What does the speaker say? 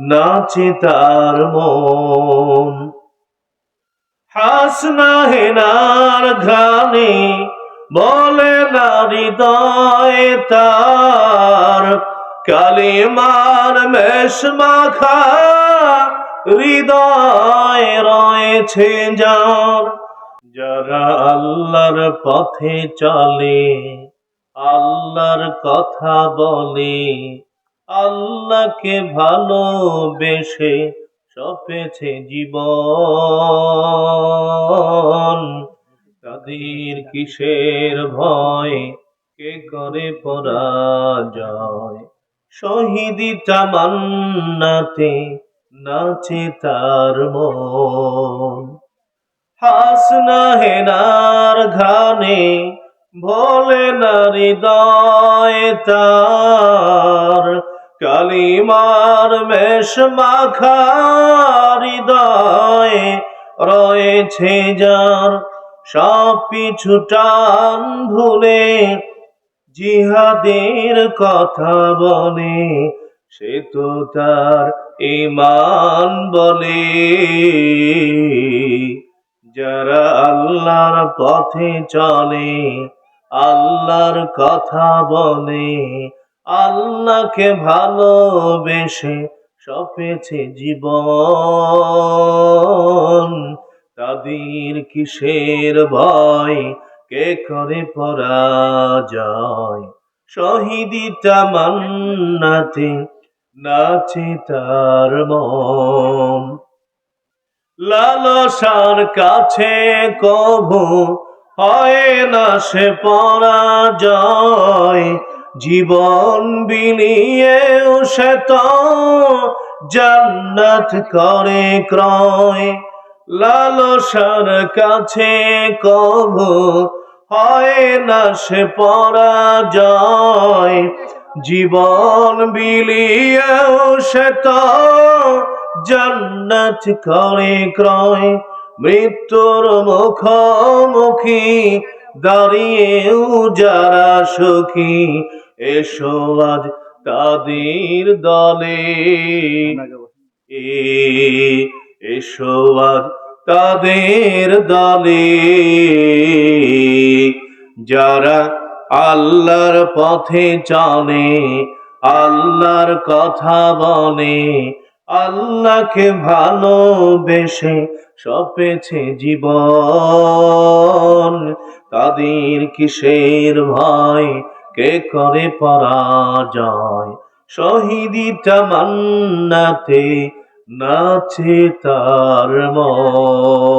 নাচে তার মন। হাসনা হেনার ঘ্রাণে বলে না হৃদয় তার। কালিমার মেষ মাখা হৃদয় রয়েছে যার। যারা আল্লাহর পথে চলে, আল্লাহর কথা বলে আল্লাহকে ভালোবেসে সপেছে জীবন। তাদের কিসের ভয়? কে করে পরাজয়? শহীদি তামান্নাতে নাচে তার মন। হাসনা হেনার ঘানে ভোলে না হৃদয় তার। কালিমার মেষ মাখা হৃদয় রয়েছে যার সব পিছু টান ভুলে জিহাদের কথা বলে, সে তো তার ইমান বলে। যারা আল্লাহর পথে চলে, আল্লাহর কথা বলে আল্লাহকে ভালোবেসে সপেছে জীবন। তাদের কিসের ভয়? কে করে পরাজয়? শহীদি তামান্নাতে নাচে তার মন। লালসার কাছে কভু হয় না সে পরাজয়। জীবন বিলিয়েও সে তো জান্নাত করে ক্রয়। লালসার কাছে কব হয় না সে পরাজয়। জীবন বিলিয়েও সে তো জান্নাত করে ক্রয়। মৃত্যুর মুখোমুখি দাঁড়িয়েও যারা সুখী এসো আজ তাদের দলে। এ এসো আজ তাদের দলে। যারা আল্লাহর পথে চলে আল্লাহর কথা বলে আল্লাহকে ভালোবেসে সপেছে জীবন। তাদের কিসের ভয়? কে করে পরাজয়? শহীদি তামান্নাতে নাচে তার মন।